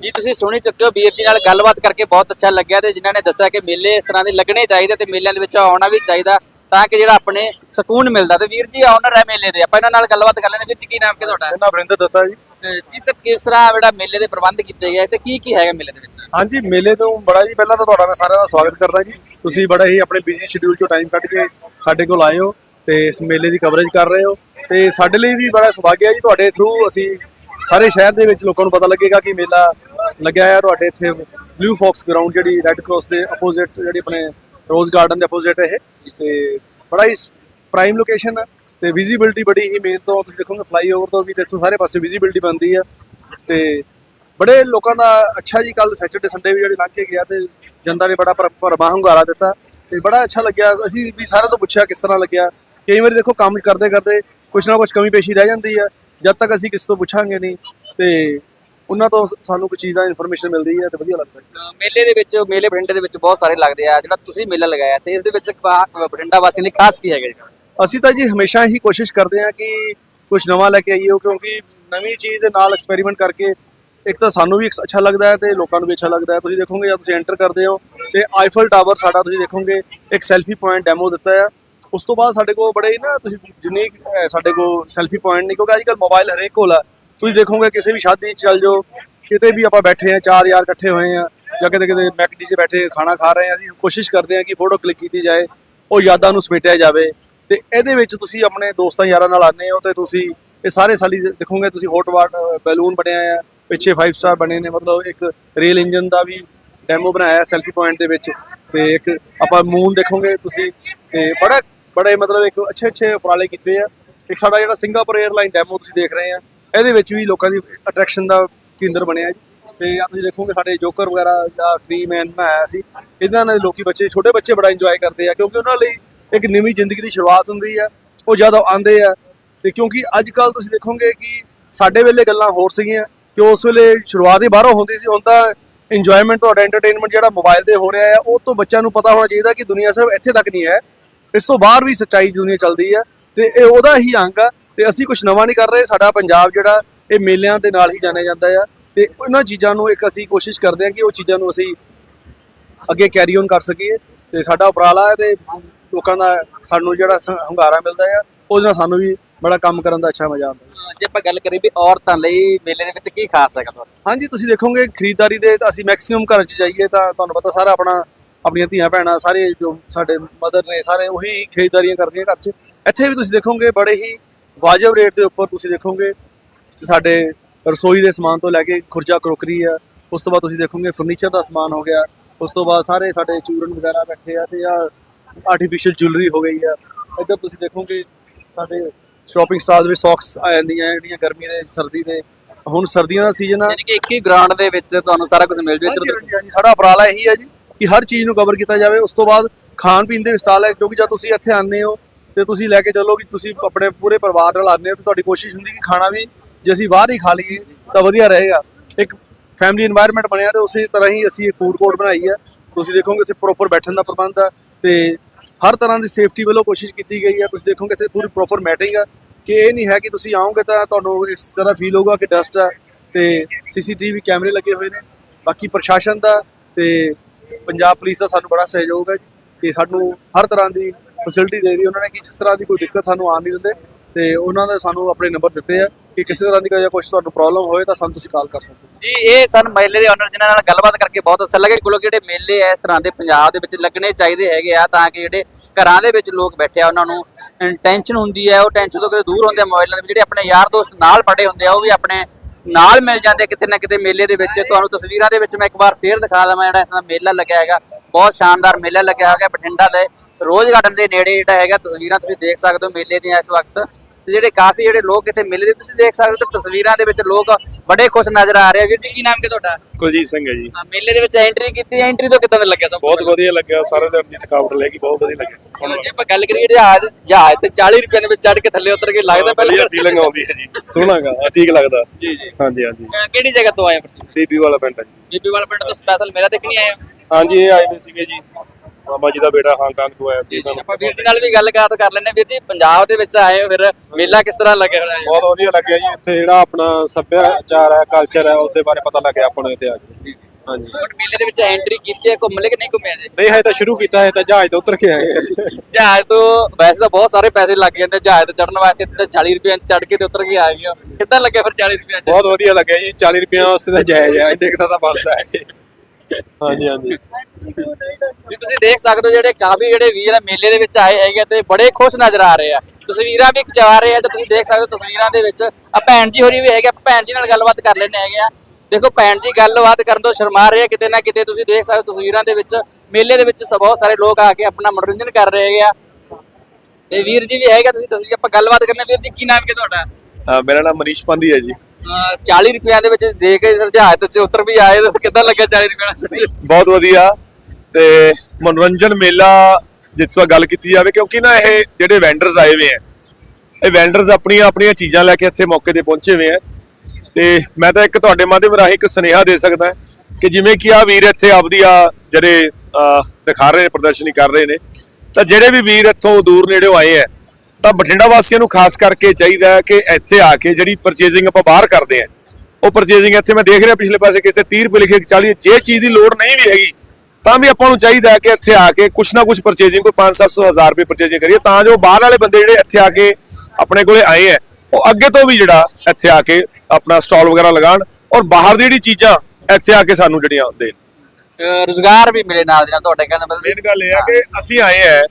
ਜੀ, ਤੁਸੀਂ ਸੁਣੀ ਚੁੱਕੇ ਹੋ, ਵੀਰ ਜੀ ਨਾਲ ਗੱਲਬਾਤ ਕਰਕੇ ਬਹੁਤ ਅੱਛਾ ਲੱਗਿਆ ਤੇ ਜਿਨ੍ਹਾਂ ਨੇ ਦੱਸਿਆ ਕਿ ਮੇਲੇ ਇਸ ਤਰ੍ਹਾਂ ਦੇ ਲੱਗਣੇ ਚਾਹੀਦੇ ਤੇ ਮੇਲਿਆਂ ਦੇ ਵਿੱਚ ਆਉਣਾ ਵੀ ਚਾਹੀਦਾ। ਤਾਂ ਕਿ ਜਿਹੜਾ ਆਪਣੇ ਸਕੂਨ ਮਿਲਦਾ ਤੇ ਵੀਰ ਜੀ ਆਨਰ ਹੈ ਮੇਲੇ ਦੇ ਆਪਾਂ ਇਹਨਾਂ ਨਾਲ ਗੱਲਬਾਤ ਕਰ ਲੈਣੇ ਵੀਰ ਜੀ ਕੀ ਨਾਮ ਕੀ ਤੁਹਾਡਾ? ਇਹਨਾਂ ਵਰਿੰਦਰ ਦੱਤਾ ਜੀ। ਜੀ ਸਰ ਕਿਸ ਤਰ੍ਹਾਂ ਜਿਹੜਾ ਮੇਲੇ ਦੇ ਪ੍ਰਬੰਧ ਕੀਤੇ ਗਏ ਤੇ ਕੀ ਕੀ ਹੈਗਾ ਮੇਲੇ ਦੇ ਵਿੱਚ? ਹਾਂਜੀ ਮੇਲੇ ਤੋਂ ਬੜਾ ਜੀ ਪਹਿਲਾਂ ਤਾਂ ਤੁਹਾਡਾ ਮੈਂ ਸਾਰਿਆਂ ਦਾ ਸਵਾਗਤ ਕਰਦਾ ਜੀ। ਤੁਸੀਂ ਬੜਾ ਹੀ ਆਪਣੇ ਬਿਜ਼ੀ ਸ਼ਡਿਊਲ ਚੋਂ ਟਾਈਮ ਕੱਢ ਕੇ ਸਾਡੇ ਕੋਲ ਆਏ ਹੋ ਤੇ ਇਸ ਮੇਲੇ ਦੀ ਕਵਰੇਜ ਕਰ ਰਹੇ ਹੋ। ਤੇ ਸਾਡੇ ਲਈ ਵੀ ਬੜਾ ਸੁਭਾਗਿਆ ਹੈ ਜੀ ਤੁਹਾਡੇ ਥਰੂ ਅਸੀਂ ਸਾਰੇ ਸ਼ਹਿਰ ਦੇ ਵਿੱਚ ਲੋਕਾਂ ਨੂੰ ਪਤਾ ਲੱਗੇਗਾ ਕਿ ਮੇਲਾ ਲੱਗਿਆ ਹੈ ਤੁਹਾਡੇ ਇੱਥੇ ਬਲੂ ਫੌਕਸ ਗਰਾਊਂਡ ਜਿਹੜੀ ਰੈੱਡ ਕ੍ਰਾਸ ਦੇ ਆਪੋਜ਼ਿਟ ਜਿਹੜੀ ਆਪਣੇ ਰੋਜ਼ ਗਾਰਡਨ ਦੇ ਆਪੋਜ਼ਿਟ ਇਹ। ਤੇ ਬੜਾ ਹੀ ਪ੍ਰਾਈਮ ਲੋਕੇਸ਼ਨ ਹੈ ਤੇ ਵਿਜ਼ਿਬਿਲਟੀ ਬੜੀ ਹੀ ਮੇਨ ਤੋਂ ਤੁਸੀਂ ਦੇਖੋਗੇ ਫਲਾਈਓਵਰ ਤੋਂ ਵੀ ਦੇਖੋ ਸਾਰੇ ਪਾਸੇ ਵਿਜ਼ਿਬਿਲਟੀ ਬਣਦੀ ਹੈ ਤੇ ਬੜੇ ਲੋਕਾਂ ਦਾ ਅੱਛਾ ਜੀ ਕੱਲ ਸੈਟਰਡੇ ਸੰਡੇ ਵੀ ਜਿਹੜੇ ਲੰਘ ਕੇ ਗਿਆ ਤੇ ਜਨਤਾ ਨੇ ਬੜਾ ਭਰ- ਭਰਵਾਂ ਹੁੰਗਾਰਾ ਦਿੱਤਾ ਤੇ ਬੜਾ ਅੱਛਾ ਲੱਗਿਆ। ਅਸੀਂ ਵੀ ਸਾਰਿਆਂ ਤੋਂ ਪੁੱਛਿਆ ਕਿਸ ਤਰ੍ਹਾਂ ਲੱਗਿਆ। ਕਈ ਵਾਰੀ ਦੇਖੋ ਕੰਮ ਕਰਦੇ ਕਰਦੇ ਕੁਛ ਨਾ ਕੁਛ ਕਮੀ ਪੇਸ਼ੀ ਰਹਿ ਜਾਂਦੀ ਹੈ। ਜਦ ਤੱਕ ਅਸੀਂ ਕਿਸੇ ਤੋਂ ਪੁੱਛਾਂਗੇ ਨਹੀਂ ਤੇ ਉਹਨਾਂ ਤੋਂ ਸਾਨੂੰ ਕੋਈ ਚੀਜ਼ ਦਾ ਇਨਫੋਰਮੇਸ਼ਨ ਮਿਲਦੀ ਹੈ ਤੇ ਵਧੀਆ ਲੱਗਦਾ ਹੈ। ਮੇਲੇ ਦੇ ਵਿੱਚ ਮੇਲੇ ਬਠਿੰਡੇ ਦੇ ਵਿੱਚ ਬਹੁਤ ਸਾਰੇ ਲੱਗਦੇ ਆ ਜਿਹੜਾ ਤੁਸੀਂ ਮੇਲਾ ਲਗਾਇਆ ਤੇ ਇਸ ਦੇ ਵਿੱਚ ਕ- ਬਠਿੰਡਾ ਵਾਸੀਆਂ ਲਈ ਖਾਸ ਕੀ ਹੈਗਾ ਜੀ ਅਸੀਂ ਤਾਂ ਜੀ ਹਮੇਸ਼ਾ ਹੀ ਕੋਸ਼ਿਸ਼ ਕਰਦੇ ਹਾਂ ਕਿ ਕੁਝ ਨਵਾਂ ਲੈ ਕੇ ਆਈਏ ਕਿਉਂਕਿ ਨਵੀਂ ਚੀਜ਼ ਦੇ ਨਾਲ ਐਕਸਪੈਰੀਮੈਂਟ ਕਰਕੇ ਇੱਕ ਤਾਂ ਸਾਨੂੰ ਵੀ ਅੱਛਾ ਲੱਗਦਾ ਹੈ ਤੇ ਲੋਕਾਂ ਨੂੰ ਵੀ ਅੱਛਾ ਲੱਗਦਾ ਹੈ। ਤੁਸੀਂ ਦੇਖੋਗੇ ਜਦ ਤੁਸੀਂ ਐਂਟਰ ਕਰਦੇ ਹੋ ਤੇ ਆਈਫਲ ਟਾਵਰ ਸਾਡਾ ਤੁਸੀਂ ਦੇਖੋਗੇ ਇੱਕ ਸੈਲਫੀ ਪੁਆਇੰਟ ਡੈਮੋ ਦਿੱਤਾ ਹੈ। ਉਸ ਤੋਂ ਬਾਅਦ ਸਾਡੇ ਕੋਲ ਬੜੇ ਹੀ ਨਾ ਤੁਸੀਂ ਯੂਨੀਕ ਸਾਡੇ ਕੋਲ ਸੈਲਫੀ ਪੁਆਇੰਟ ਨਹੀਂ ਕਿਉਂਕਿ ਅੱਜਕੱਲ ਮੋਬਾਈਲ ਹਰੇਕ ਕੋਲ ਆ। ਤੁਸੀਂ ਦੇਖੋਗੇ ਕਿਸੇ ਵੀ ਸ਼ਾਦੀ 'ਚ ਚੱਲ ਜਾਓ, ਕਿਤੇ ਵੀ ਆਪਾਂ ਬੈਠੇ ਆ ਚਾਰ ਯਾਰ ਇਕੱਠੇ ਹੋਏ ਆ ਜਾਂ ਕਿਤੇ ਕਿਤੇ ਮੈਕਡੀ 'ਚ ਬੈਠੇ ਖਾਣਾ ਖਾ ਰਹੇ ਆ ਅਸੀਂ ਕੋਸ਼ਿਸ਼ ਕਰਦੇ ਆ ਕਿ ਫੋਟੋ ਕਲਿੱਕ ਕੀਤੀ ਜਾਏ, ਉਹ ਯਾਦਾਂ ਨੂੰ ਸਮੇਟਿਆ ਜਾਵੇ। ਤੇ ਇਹਦੇ ਵਿੱਚ ਤੁਸੀਂ ਆਪਣੇ ਦੋਸਤਾਂ ਯਾਰਾਂ ਨਾਲ ਆਨੇ ਹੋ ਤੇ ਤੁਸੀਂ ਇਹ ਸਾਰੇ ਸਾਲੀ ਦੇਖੋਗੇ, ਤੁਸੀਂ ਹੌਟ ਵਾਟ ਬੈਲੂਨ ਬਣਿਆ ਆ, ਪਿੱਛੇ 5 ਸਟਾਰ ਬਣੇ ਨੇ, ਮਤਲਬ ਇੱਕ ਰੇਲ ਇੰਜਨ ਦਾ ਵੀ ਡੈਮੋ ਬਣਾਇਆ ਸੈਲਫੀ ਪੁਆਇੰਟ ਦੇ ਵਿੱਚ ਤੇ ਇੱਕ ਆਪਾਂ ਮੂਨ ਦੇਖੋਗੇ ਤੁਸੀਂ ਤੇ ਬੜਾ, ਬੜੇ ਮਤਲਬ ਇੱਕ ਅੱਛੇ ਅੱਛੇ ਉਪਰਾਲੇ ਕੀਤੇ ਆ। ਇੱਕ ਸਾਡਾ ਜਿਹੜਾ ਸਿੰਗਾਪੁਰ 에ਅਰਲਾਈਨ ਡੈਮੋ ਤੁਸੀਂ ਦੇਖ ਰਹੇ ਆ ਇਹਦੇ ਵਿੱਚ ਵੀ ਲੋਕਾਂ ਦੀ ਅਟਰੈਕਸ਼ਨ ਦਾ ਕੇਂਦਰ ਬਣਿਆ ਜੀ। ਤੇ ਆ ਤੁਸੀਂ ਦੇਖੋਗੇ ਸਾਡੇ ਜੋਕਰ ਵਗੈਰਾ ਜਾਂ ਟ੍ਰੀ ਮੈਨ ਬਣਾਇਆ ਸੀ। ਇਹਨਾਂ ਨਾਲ ਲੋਕੀ ਬੱਚੇ, ਛੋਟੇ ਬੱਚੇ ਬੜਾ ਇੰਜੋਏ ਕਰਦੇ ਆ ਕਿਉਂਕਿ ਉਹਨਾਂ ਲਈ ਇੱਕ ਨਵੀਂ ਜ਼ਿੰਦਗੀ ਦੀ ਸ਼ੁਰੂਆਤ ਹੁੰਦੀ ਆ, ਉਹ ਜਦੋਂ ਆਉਂਦੇ ਆ। ਤੇ ਕਿਉਂਕਿ ਅੱਜ ਕੱਲ ਤੁਸੀਂ ਦੇਖੋਗੇ ਕਿ ਸਾਡੇ ਵੇਲੇ ਗੱਲਾਂ ਹੋਰ ਸੀਗੀਆਂ ਕਿ ਉਸ ਵੇਲੇ ਸ਼ੁਰੂਆਤ ਹੀ ਬਾਹਰੋਂ ਹੁੰਦੀ ਸੀ। ਹੁਣ ਤਾਂ ਇੰਜੋਇਮੈਂਟ ਤੁਹਾਡਾ ਐਂਟਰਟੇਨਮੈਂਟ ਜਿਹੜਾ ਮੋਬਾਈਲ ਤੇ ਹੋ ਰਿਹਾ ਹੈ ਉਹ ਤੋਂ ਬੱਚਿਆਂ ਨੂੰ ਪਤਾ ਹੋਣਾ ਚਾਹੀਦਾ ਕਿ ਦੁਨੀਆ ਸਿਰਫ ਇੱਥੇ ਤੱਕ ਨਹੀਂ ਹੈ। ਇਸ ਤੋਂ ਬਾਹਰ ਵੀ ਸੱਚਾਈ ਦੁਨੀਆ ਚੱਲਦੀ ਹੈ ਤੇ ਇਹ ਉਹਦਾ ਹੀ ਅੰਗ ਆ ਤੇ ਅਸੀਂ ਕੁਝ ਨਵਾਂ ਨਹੀਂ ਕਰ ਰਹੇ। ਸਾਡਾ ਪੰਜਾਬ ਜਿਹੜਾ ਇਹ ਮੇਲਿਆਂ ਦੇ ਨਾਲ ਹੀ ਜਾਣਿਆ ਜਾਂਦਾ ਆ। ਤੇ ਉਹਨਾਂ ਚੀਜ਼ਾਂ ਨੂੰ ਇੱਕ ਅਸੀਂ ਕੋਸ਼ਿਸ਼ ਕਰਦੇ ਹਾਂ ਕਿ ਉਹ ਚੀਜ਼ਾਂ ਨੂੰ ਅਸੀਂ ਅੱਗੇ ਕੈਰੀ ਔਨ ਕਰ ਸਕੀਏ। ਤੇ ਸਾਡਾ ਉਪਰਾਲਾ ਹੈ ਤੇ ਲੋਕਾਂ ਦਾ ਸਾਨੂੰ ਜਿਹੜਾ ਹੁੰਗਾਰਾ ਮਿਲਦਾ ਆ ਉਹਦੇ ਨਾਲ ਸਾਨੂੰ ਵੀ ਬੜਾ ਕੰਮ ਕਰਨ ਦਾ ਅੱਛਾ ਮਜ਼ਾ ਆਉਂਦਾ। ਜੇ ਆਪਾਂ ਗੱਲ ਕਰੀਏ ਵੀ ਔਰਤਾਂ ਲਈ ਮੇਲੇ ਦੇ ਵਿੱਚ ਕੀ ਖਾਸ ਹੈਗਾ ਤੁਹਾਡਾ? ਹਾਂਜੀ ਤੁਸੀਂ ਦੇਖੋਗੇ ਖਰੀਦਦਾਰੀ ਦੇ ਤਾਂ ਅਸੀਂ ਮੈਕਸਿਮਮ ਘਰ 'ਚ ਜਾਈਏ ਤਾਂ ਤੁਹਾਨੂੰ ਪਤਾ ਸਾਰਾ ਆਪਣਾ ਆਪਣੀਆਂ ਧੀਆਂ ਭੈਣਾਂ ਸਾਰੇ ਜੋ ਸਾਡੇ ਮਦਰ ਨੇ ਸਾਰੇ ਉਹੀ ਖਰੀਦਦਾਰੀਆਂ ਕਰਦੀਆਂ ਘਰ 'ਚ। ਇੱਥੇ ਵੀ ਤੁਸੀਂ ਦੇਖੋਗੇ ਬੜੇ ਹੀ ਵਾਜਬ ਰੇਟ ਦੇ ਉੱਪਰ ਤੁਸੀਂ ਦੇਖੋਗੇ ਤੇ ਸਾਡੇ ਰਸੋਈ ਦੇ ਸਮਾਨ ਤੋਂ ਲੈ ਕੇ ਖੁਰਜਾ ਕਰੋਕਰੀ ਆ ਉਸ ਤੋਂ ਬਾਅਦ ਤੁਸੀਂ ਦੇਖੋਗੇ ਫਰਨੀਚਰ ਦਾ ਸਮਾਨ ਹੋ ਗਿਆ ਉਸ ਤੋਂ ਬਾਅਦ ਸਾਰੇ ਸਾਡੇ ਚੂਰਨ ਵਗੈਰਾ ਬੈਠੇ ਆ ਤੇ ਆ ਆਰਟੀਫੀਸ਼ੀਅਲ ਜੁਐਲਰੀ ਹੋ ਗਈ ਆ। ਇੱਧਰ ਤੁਸੀਂ ਦੇਖੋਗੇ ਸਾਡੇ ਸ਼ਾਪਿੰਗ ਸਟਾਲ ਵਿੱਚ ਸੌਕਸ ਆ ਜਾਂਦੀਆਂ ਜਿਹੜੀਆਂ ਗਰਮੀ ਦੇ ਸਰਦੀ ਦੇ ਹੁਣ ਸਰਦੀਆਂ ਦਾ ਸੀਜ਼ਨ ਆ। ਯਾਨੀ ਕਿ ਇੱਕ ਹੀ ਗਰਾਊਂਡ ਦੇ ਵਿੱਚ ਤੁਹਾਨੂੰ ਸਾਰਾ ਕੁਝ ਮਿਲ ਜੂ ਇੱਧਰ ਸਾਡਾ ਉਪਰਾਲਾ ਇਹੀ ਹੈ ਜੀ ਕਿ ਹਰ ਚੀਜ਼ ਨੂੰ ਕਵਰ ਕੀਤਾ ਜਾਵੇ ਉਸ ਤੋਂ ਬਾਅਦ ਖਾਣ ਪੀਣ ਦੇ ਸਟਾਲ ਹੈ ਕਿਉਂਕਿ ਜਦ ਤੁਸੀਂ ਇੱਥੇ ਆਉਂਦੇ ਹੋ ਤੇ ਤੁਸੀਂ ਲੈ ਕੇ ਚੱਲੋ ਕਿ ਤੁਸੀਂ ਆਪਣੇ ਪੂਰੇ ਪਰਿਵਾਰ ਨਾਲ ਆਉਂਦੇ ਹੋ ਤੇ ਤੁਹਾਡੀ ਕੋਸ਼ਿਸ਼ ਹੁੰਦੀ ਕਿ ਖਾਣਾ ਵੀ ਜੇ ਅਸੀਂ ਬਾਹਰ ਹੀ ਖਾ ਲਈਏ ਤਾਂ ਵਧੀਆ ਰਹੇਗਾ। ਇੱਕ ਫੈਮਿਲੀ এনवायरमेंट ਬਣਿਆ ਤੇ ਉਸੇ ਤਰ੍ਹਾਂ ਹੀ ਅਸੀਂ ਇਹ ਫੂਡ ਕੋਰਟ ਬਣਾਈ ਹੈ। ਤੁਸੀਂ ਦੇਖੋਗੇ ਇੱਥੇ ਪ੍ਰੋਪਰ ਬੈਠਣ ਦਾ ਪ੍ਰਬੰਧ ਹੈ ਤੇ ਹਰ ਤਰ੍ਹਾਂ ਦੀ ਸੇਫਟੀ ਵੱਲੋਂ ਕੋਸ਼ਿਸ਼ ਕੀਤੀ ਗਈ ਹੈ। ਤੁਸੀਂ ਦੇਖੋਗੇ ਇੱਥੇ ਪੂਰੀ ਪ੍ਰੋਪਰ ਮੈਟਿੰਗ ਹੈ ਕਿ ਇਹ ਨਹੀਂ ਹੈ ਕਿ ਤੁਸੀਂ ਆਓਗੇ ਤਾਂ ਤੁਹਾਨੂੰ ਇਸ ਤਰ੍ਹਾਂ ਫੀਲ ਹੋਊਗਾ ਕਿ ਡਸਟ ਹੈ ਤੇ ਸੀਸੀਟੀਵੀ ਕੈਮਰੇ ਲੱਗੇ ਹੋਏ ਨੇ। ਬਾਕੀ ਪ੍ਰਸ਼ਾਸਨ ਦਾ ਤੇ ਪੰਜਾਬ ਪੁਲਿਸ ਦਾ ਸਾਨੂੰ ਬੜਾ ਸਹਿਯੋਗ ਹੈ ਕਿ ਸਾਨੂੰ ਹਰ ਤਰ੍ਹਾਂ ਦੀ ਫੈਸਿਲਿਟੀ ਦੇ ਰਹੀ, ਉਹਨਾਂ ਨੇ ਕਿ ਜਿਸ ਤਰ੍ਹਾਂ ਦੀ ਕੋਈ ਦਿੱਕਤ ਸਾਨੂੰ ਆਉਣ ਨਹੀਂ ਦਿੰਦੇ, ਤੇ ਉਹਨਾਂ ਨੇ ਸਾਨੂੰ ਆਪਣੇ ਨੰਬਰ ਦਿੱਤੇ ਆ ਕਿ ਕਿਸੇ ਤਰ੍ਹਾਂ ਦੀ ਕੋਈ ਕੁਝ ਤੁਹਾਨੂੰ ਪ੍ਰੋਬਲਮ ਹੋਏ ਤਾਂ ਸਾਨੂੰ ਤੁਸੀਂ ਕਾਲ ਕਰ ਸਕਦੇ ਹੋ। ਜੀ, ਇਹ ਸਨ ਮੇਲੇ ਦੇ ਓਨਰ ਜਿਨ੍ਹਾਂ ਨਾਲ ਗੱਲਬਾਤ ਕਰਕੇ ਬਹੁਤ ਅੱਛਾ ਲੱਗਿਆ। ਕੋਲੋਂ ਜਿਹੜੇ ਮੇਲੇ ਐ ਇਸ ਤਰ੍ਹਾਂ ਦੇ ਪੰਜਾਬ ਦੇ ਵਿੱਚ ਲੱਗਣੇ ਚਾਹੀਦੇ ਹੈਗੇ ਆ, ਤਾਂ ਕਿ ਜਿਹੜੇ ਘਰਾਂ ਦੇ ਵਿੱਚ ਲੋਕ ਬੈਠੇ ਆ, ਉਹਨਾਂ ਨੂੰ ਟੈਨਸ਼ਨ ਹੁੰਦੀ ਹੈ ਉਹ ਟੈਨਸ਼ਨ ਤੋਂ ਕਿਤੇ ਦੂਰ ਹੁੰਦੇ ਆ ਮੋਬਾਈਲਾਂ ਦੇ ਵਿੱਚ। ਜਿਹੜੇ ਆਪਣੇ ਯਾਰ ਦੋਸਤ ਨਾਲ ਪੜੇ ਹੁੰਦੇ ਆ, ਉਹ ਵੀ ਆਪਣੇ ਨਾਲ ਮਿਲ ਜਾਂਦੇ ਕਿਤੇ ਨਾ ਕਿਤੇ ਮੇਲੇ ਦੇ ਵਿੱਚ। ਤੁਹਾਨੂੰ ਤਸਵੀਰਾਂ ਦੇ ਵਿੱਚ ਮੈਂ ਇੱਕ ਵਾਰ ਫੇਰ ਦਿਖਾ ਦਵਾਂ ਜਿਹੜਾ ਇਸ ਤਰ੍ਹਾਂ ਮੇਲਾ ਲੱਗਿਆ ਹੈਗਾ। ਬਹੁਤ ਸ਼ਾਨਦਾਰ ਮੇਲਾ ਲੱਗਿਆ ਹੈਗਾ ਬਠਿੰਡਾ ਦੇ। ਰੋਜ਼ ਗਾਰਡਨ ਦੇ ਨੇੜੇ ਜਿਹੜਾ ਹੈਗਾ, ਤਸਵੀਰਾਂ ਤੁਸੀਂ ਦੇਖ ਸਕਦੇ ਹੋ ਮੇਲੇ ਦੀਆਂ ਇਸ ਵਕਤ। ਤੇ ਜਿਹੜੇ ਕਾਫੀ ਜਿਹੜੇ ਲੋਕ ਇੱਥੇ ਮਿਲੇ ਨੇ ਤੁਸੀਂ ਦੇਖ ਸਕਦੇ ਹੋ ਤੇ ਤਸਵੀਰਾਂ ਦੇ ਵਿੱਚ ਲੋਕ ਬੜੇ ਖੁਸ਼ ਨਜ਼ਰ ਆ ਰਹੇ ਆ। ਵੀਰ ਜੀ ਕੀ ਨਾਮ ਕੀ ਤੁਹਾਡਾ? ਕੁਲਜੀਤ ਸਿੰਘ ਹੈ ਜੀ। ਹਾਂ, ਮੇਲੇ ਦੇ ਵਿੱਚ ਐਂਟਰੀ ਕੀਤੀ ਐਂਟਰੀ ਤੋਂ ਕਿਦਾਂ ਦਾ ਲੱਗਿਆ ਸਭ ਬਹੁਤ ਵਧੀਆ ਲੱਗਿਆ ਸਾਰੇ ਦਿਨ ਦੀ ਥਕਾਵਟ ਲੈ ਗਈ ਬਹੁਤ ਵਧੀਆ ਲੱਗਿਆ ਪਹਿਲਾਂ? ਜੇ ਆਪਾਂ ਗੱਲ ਕਰੀਏ ਜਹਾਜ਼ ਜਹਾਜ਼ ਤੇ 40 ਰੁਪਏ ਦੇ ਵਿੱਚ ਚੜ ਕੇ ਥੱਲੇ ਉਤਰ ਕੇ ਲੱਗਦਾ ਪਹਿਲਾਂ। ਫੀਲਿੰਗ ਆਉਂਦੀ ਹੈ ਜੀ। ਸੋਹਣਾਗਾ ਠੀਕ ਲੱਗਦਾ। ਜੀ ਜੀ। ਹਾਂਜੀ ਹਾਂਜੀ। ਕਿਹੜੀ ਜਗ੍ਹਾ ਤੋਂ ਆਏ ਬੀਬੀ ਵਾਲਾ ਪਿੰਡ ਜੀ। ਬੀਬੀ ਵਾਲਾ ਪਿੰਡ ਤੋਂ ਸਪੈਸ਼ਲ ਮੇਲਾ ਦੇਖਣੀ ਆਏ ਹੋ? ਹਾਂਜੀ ਆਏ ਹੋਏ ਸੀਗੇ ਜੀ। ਮਾਮਾ ਜੀ ਦਾ ਬੇਟਾ ਹਾਂਗਕਾਂਗ ਤੋਂ ਆਇਆ ਸੀ ਆਪਾਂ ਵੀਰ ਜੀ ਨਾਲ ਵੀ ਗੱਲਬਾਤ ਕਰ ਲੈਂਦੇ ਹਾਂ। ਵੀਰ ਜੀ ਪੰਜਾਬ ਦੇ ਵਿੱਚ ਆਏ ਹੋ ਫਿਰ ਮੇਲਾ ਕਿਸ ਤਰ੍ਹਾਂ ਲੱਗਿਆ ਹੋਇਆ ਬਹੁਤ ਵਧੀਆ ਲੱਗਿਆ ਜੀ। ਇੱਥੇ ਜਿਹੜਾ ਆਪਣਾ ਸੱਭਿਆਚਾਰ ਹੈ ਕਲਚਰ ਹੈ ਉਸ ਦੇ ਬਾਰੇ ਪਤਾ ਲੱਗਿਆ ਆਪਾਂ ਨੂੰ ਇੱਥੇ ਆ ਕੇ। ਹਾਂਜੀ। ਮੇਲੇ ਦੇ ਵਿੱਚ ਐਂਟਰੀ ਕੀਤੀ ਹੈ ਘੁੰਮ ਲਏ ਕਿ ਨਹੀਂ ਘੁੰਮਿਆ ਜੀ? ਨਹੀਂ ਹਜੇ ਤਾਂ ਸ਼ੁਰੂ ਕੀਤਾ ਹੈ ਤਾਂ ਜਹਾਜ਼ ਤੋਂ ਉਤਰ ਕੇ ਆਏ। ਜਹਾਜ਼ ਤੋਂ ਵੈਸੇ ਤਾਂ ਬਹੁਤ ਸਾਰੇ ਪੈਸੇ ਲੱਗ ਜਾਂਦੇ ਜਹਾਜ਼ ਤੇ ਚੜਨ ਵਾਸਤੇ ਤੇ 40 ਰੁਪਏ ਚੜ ਕੇ ਤੇ ਉਤਰ ਕੇ ਆ ਗਏ ਕਿੱਦਾਂ ਲੱਗਿਆ ਫਿਰ 40 ਰੁਪਏ ਬਹੁਤ ਵਧੀਆ ਲੱਗਿਆ ਜੀ। 40 ਰੁਪਏ ਵਾਸਤੇ ਤਾਂ ਜਾਇਜ਼ ਹੈ ਇੰਨੇ ਕੁ ਦਾ ਤਾਂ ਬਣਦਾ ਹੈ। ਹਾਂਜੀ ਹਾਂਜੀ। ਵੀ ਤੁਸੀਂ ਦੇਖ ਸਕਦੇ ਹੋ ਜਿਹੜੇ ਕਾਫੀ ਜਿਹੜੇ ਵੀਰ ਆ ਮੇਲੇ ਦੇ ਵਿੱਚ ਆਏ ਹੈਗੇ ਤੇ ਬੜੇ ਖੁਸ਼ ਨਜ਼ਰ ਆ ਰਹੇ ਆ। ਤਸਵੀਰਾਂ ਵੀ ਖਿਚਾ ਰਹੇ ਆ ਤੇ ਤੁਸੀਂ ਦੇਖ ਸਕਦੇ ਹੋ ਤਸਵੀਰਾਂ ਦੇ ਵਿੱਚ ਆ ਭੈਣ ਜੀ ਹੋਰੀ ਵੀ ਹੈਗੇ ਆ, ਭੈਣ ਜੀ ਨਾਲ ਗੱਲਬਾਤ ਕਰ ਲੈਣੇ ਹੈਗੇ ਆ। ਦੇਖੋ ਭੈਣ ਜੀ ਗੱਲਬਾਤ ਕਰਨ ਤੋਂ ਸ਼ਰਮਾ ਰਹੇ ਆ ਕਿਤੇ ਨਾ ਕਿਤੇ ਤੁਸੀਂ ਦੇਖ ਸਕਦੇ ਹੋ ਤਸਵੀਰਾਂ ਦੇ ਵਿੱਚ ਮੇਲੇ ਦੇ ਵਿੱਚ ਸ- ਬਹੁਤ ਸਾਰੇ ਲੋਕ ਆ ਕੇ ਆਪਣਾ ਮਨੋਰੰਜਨ ਕਰ ਰਹੇ ਹੈਗੇ ਆ। ਤੇ ਵੀਰ ਜੀ ਵੀ ਹੈਗਾ ਤੁਸੀਂ ਤਸਵੀਰ ਆਪਾਂ ਗੱਲਬਾਤ ਕਰਨੇ ਵੀਰ ਜੀ ਕੀ ਨਾਮ ਕੀ ਤੁਹਾਡਾ? ਅਹ ਮੇਰਾ ਨਾਮ ਮਨੀਸ਼ ਪੰਦੀ ਹੈ ਜੀ। 40 ਰੁਪਿਆਂ ਦੇ ਵਿੱਚ ਦੇ ਕੇ ਫਿਰ ਤੇ ਉਤਰ ਵੀ ਆਏ ਤਾਂ ਕਿੱਦਾਂ ਲੱਗਾ 40 ਰੁਪਏ ਬਹੁਤ ਵਧੀਆ। ਤੇ ਮਨੋਰੰਜਨ ਮੇਲਾ ਜਿੱਥੋਂ ਗੱਲ ਕੀਤੀ ਜਾਵੇ ਕਿਉਂਕਿ ਨਾ ਇਹ ਜਿਹੜੇ ਵੈਂਡਰਸ ਆਏ ਹੋਏ ਆ ਇਹ ਵੈਂਡਰਸ ਆਪਣੀਆਂ ਆਪਣੀਆਂ ਚੀਜ਼ਾਂ ਲੈ ਕੇ ਇੱਥੇ ਮੌਕੇ ਤੇ ਪਹੁੰਚੇ ਹੋਏ ਆ। ਤੇ ਮੈਂ ਤਾਂ ਇੱਕ ਤੁਹਾਡੇ ਮਾਧਿਅਮ ਰਾਹੀਂ ਇੱਕ ਸੁਨੇਹਾ ਦੇ ਸਕਦਾ ਕਿ ਜਿਵੇਂ ਕਿ ਆ ਵੀਰ ਇੱਥੇ ਆਪਦੀ ਆ ਜਿਹੜੇ ਅਹ, ਦਿਖਾ ਰਹੇ ਨੇ ਪ੍ਰਦਰਸ਼ਨੀ ਕਰ ਰਹੇ ਨੇ ਤਾਂ ਜਿਹੜੇ ਵੀ ਵੀਰ ਇੱਥੋਂ ਦੂਰ ਨੇੜੇ ਆਏ ਆ ਤਾਂ ਬਠਿੰਡਾ ਵਾਸੀਆਂ ਨੂੰ ਖਾਸ ਕਰਕੇ ਚਾਹੀਦਾ ਹੈ ਕਿ ਇੱਥੇ ਆ ਕੇ ਜਿਹੜੀ ਪਰਚੇਜ਼ਿੰਗ ਆਪਾਂ ਬਾਹਰ ਕਰਦੇ ਆ ਉਹ ਪਰਚੇਜ਼ਿੰਗ ਇੱਥੇ ਮੈਂ ਦੇਖ ਰਿਹਾ ਪਿਛਲੇ ਪਾਸੇ ਕਿਸੇ ਤੇ 30 ਰੁਪਏ ਲਿਖੇ 40 ਜੇ ਚੀਜ਼ ਦੀ ਲੋੜ ਨਹੀਂ ਵੀ ਹੈਗੀ ਤਾਂ ਵੀ ਆਪਾਂ ਨੂੰ ਚਾਹੀਦਾ ਕਿ ਇੱਥੇ ਆ ਕੇ ਕੁਛ ਨਾ ਕੁਛ ਪਰਚੇਜ਼ਿੰਗ ਕੋਈ 5-700 ਹਜ਼ਾਰ ਰੁਪਏ ਪਰਚੇਜ਼ਿੰਗ ਕਰੀਏ ਤਾਂ ਜੋ ਬਾਹਰ ਵਾਲੇ ਬੰਦੇ ਜਿਹੜੇ ਇੱਥੇ ਆ ਕੇ ਆਪਣੇ ਕੋਲੇ ਆਏ ਆ ਉਹ ਅੱਗੇ ਤੋਂ ਵੀ ਜਿਹੜਾ ਇੱਥੇ ਆ ਕੇ ਆਪਣਾ ਸਟਾਲ ਵਗੈਰਾ ਲਗਾਉਣ ਔਰ ਬਾਹਰ ਦੀ ਜਿਹੜੀ ਚੀਜ਼ਾਂ ਇੱਥੇ ਆ ਕੇ ਸਾਨੂੰ ਜਿਹੜੀਆਂ ਦੇਣ। ਰੋਜ਼ਗਾਰ ਵੀ ਮਿਲੇ ਨਾਲ ਦੀ ਨਾਲ ਤੁਹਾਡੇ ਕਹਿੰਦਾ ਮਤਲਬ ਮੇਨ ਗੱਲ ਇਹ ਹੈ ਕਿ ਅਸੀਂ ਆਏ ਆ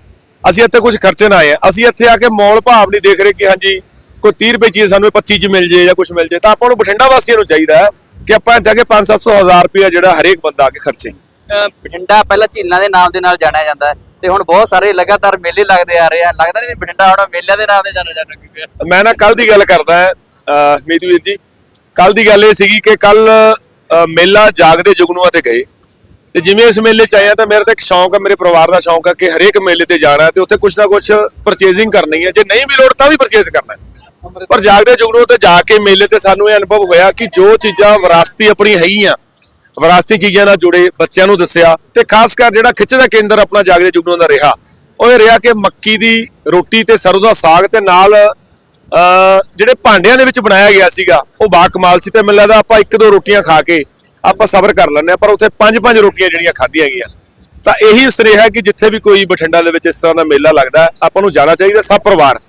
ਅਸੀਂ ਇੱਥੇ ਕੁਝ ਖਰਚਣ ਆਏ। ਆ ਅਸੀਂ ਇੱਥੇ ਆ ਕੇ ਮੌਲ ਭਾਵ ਨਹੀਂ ਦੇਖ ਰਹੇ ਕਿ ਹਾਂਜੀ ਕੋਈ 30 ਰੁਪਏ ਚੀਜ਼ ਸਾਨੂੰ 25 ਚ ਮਿਲ ਜੇ ਜਾਂ ਕੁਝ ਮਿਲ ਜੇ ਤਾਂ ਆਪਾਂ ਨੂੰ ਬਠਿੰਡਾ ਵਾਸੀਆਂ ਨੂੰ ਚਾਹੀਦਾ ਹੈ ਕਿ ਆਪਾਂ ਇੱਥੇ ਆ ਕੇ 5-700 ਹਜ਼ਾਰ ਰੁਪਏ ਜਿਹੜਾ ਹਰੇਕ ਬੰਦਾ ਆ ਕੇ ਖਰਚੇ। ਬਠਿੰਡਾ ਪਹਿਲਾਂ ਝੀਲਾਂ ਦੇ ਨਾਮ ਦੇ ਨਾਲ ਜਾਣਿਆ ਜਾਂਦਾ ਤੇ ਹੁਣ ਬਹੁਤ ਸਾਰੇ ਲਗਾਤਾਰ ਮੇਲੇ ਲੱਗਦੇ ਆ ਰਹੇ ਆ। ਲੱਗਦਾ ਨਹੀਂ ਬਠਿੰਡਾ ਹੁਣ ਮੇਲਿਆਂ ਦੇ ਨਾਮ ਤੇ ਜਾਣਿਆ ਜਾਣ ਲੱਗ ਗਿਆ ਮੈਂ ਨਾ ਕੱਲ ਦੀ ਗੱਲ ਕਰਦਾ ਮੀਤੂ ਵੀਰ ਜੀ। ਕੱਲ ਦੀ ਗੱਲ ਇਹ ਸੀਗੀ ਕਿ ਕੱਲ ਮੇਲਾ ਜਾਗਦੇ ਜੁਗਨੂਆਂ ਤੇ ਗਏ। ਤੇ ਜਿਵੇਂ ਇਸ ਮੇਲੇ ਚ ਆਏ ਆ, ਤਾਂ ਮੇਰਾ ਤਾਂ ਇੱਕ ਸ਼ੌਂਕ ਹੈ ਮੇਰੇ ਪਰਿਵਾਰ ਦਾ ਸ਼ੌਂਕ ਹੈ ਕਿ ਹਰੇਕ ਮੇਲੇ ਤੇ ਜਾਣਾ ਤੇ ਉੱਥੇ ਕੁਛ ਨਾ ਕੁਛ ਪਰਚੇਜ਼ਿੰਗ ਕਰਨੀ ਹੈ। ਜੇ ਨਹੀਂ ਵੀ ਲੋੜ ਤਾਂ ਵੀ ਪਰਚੇਜ਼ ਕਰਨਾ ਹੈ। ਪਰ ਜਾਗਦੇ ਜੁਗਨੂਆਂ ਤੇ ਜਾ ਕੇ ਮੇਲੇ ਤੇ ਸਾਨੂੰ ਇਹ ਅਨੁਭਵ ਹੋਇਆ ਕਿ ਜੋ ਚੀਜ਼ਾਂ ਵਿਰਾਸਤੀ ਆਪਣੀ ਹੈਗੀਆਂ, ਵਿਰਾਸਤੀ ਚੀਜ਼ਾਂ ਨਾਲ ਜੁੜੇ ਬੱਚਿਆਂ ਨੂੰ ਦੱਸਿਆ ਤੇ ਖਾਸ ਕਰ ਜਿਹੜਾ ਖਿੱਚ ਦਾ ਕੇਂਦਰ ਆਪਣਾ ਜਾਗਦੇ ਜੁਗਨੂਆਂ ਦਾ ਰਿਹਾ, ਉਹ ਇਹ ਰਿਹਾ ਕਿ ਮੱਕੀ ਦੀ ਰੋਟੀ ਤੇ ਸਰੋਂ ਦਾ ਸਾਗ ਤੇ ਨਾਲ, ਅਹ, ਜਿਹੜੇ ਭਾਂਡਿਆਂ ਦੇ ਵਿੱਚ ਬਣਾਇਆ ਗਿਆ ਸੀਗਾ, ਉਹ ਬਾ ਕਮਾਲ ਸੀ ਤੇ ਮੈਨੂੰ ਲੱਗਦਾ ਆਪਾਂ ਇੱਕ ਦੋ ਰੋਟੀਆਂ ਖਾ ਕੇ ਆਪਾਂ ਸਬਰ ਕਰ ਲੈਂਦੇ ਆ ਪਰ ਉੱਥੇ ਪੰਜ ਪੰਜ ਰੋਟੀਆਂ ਜਿਹੜੀਆਂ ਖਾਧੀਆਂ ਗਈਆਂ। ਤਾਂ ਇਹੀ ਸੁਨੇਹਾ ਕਿ ਜਿੱਥੇ ਵੀ ਕੋਈ ਬਠਿੰਡਾ ਦੇ ਵਿੱਚ ਇਸ ਤਰ੍ਹਾਂ ਦਾ ਮੇਲਾ ਲੱਗਦਾ ਆਪਾਂ ਨੂੰ ਜਾਣਾ ਚਾਹੀਦਾ ਸਭ ਪਰਿਵਾਰ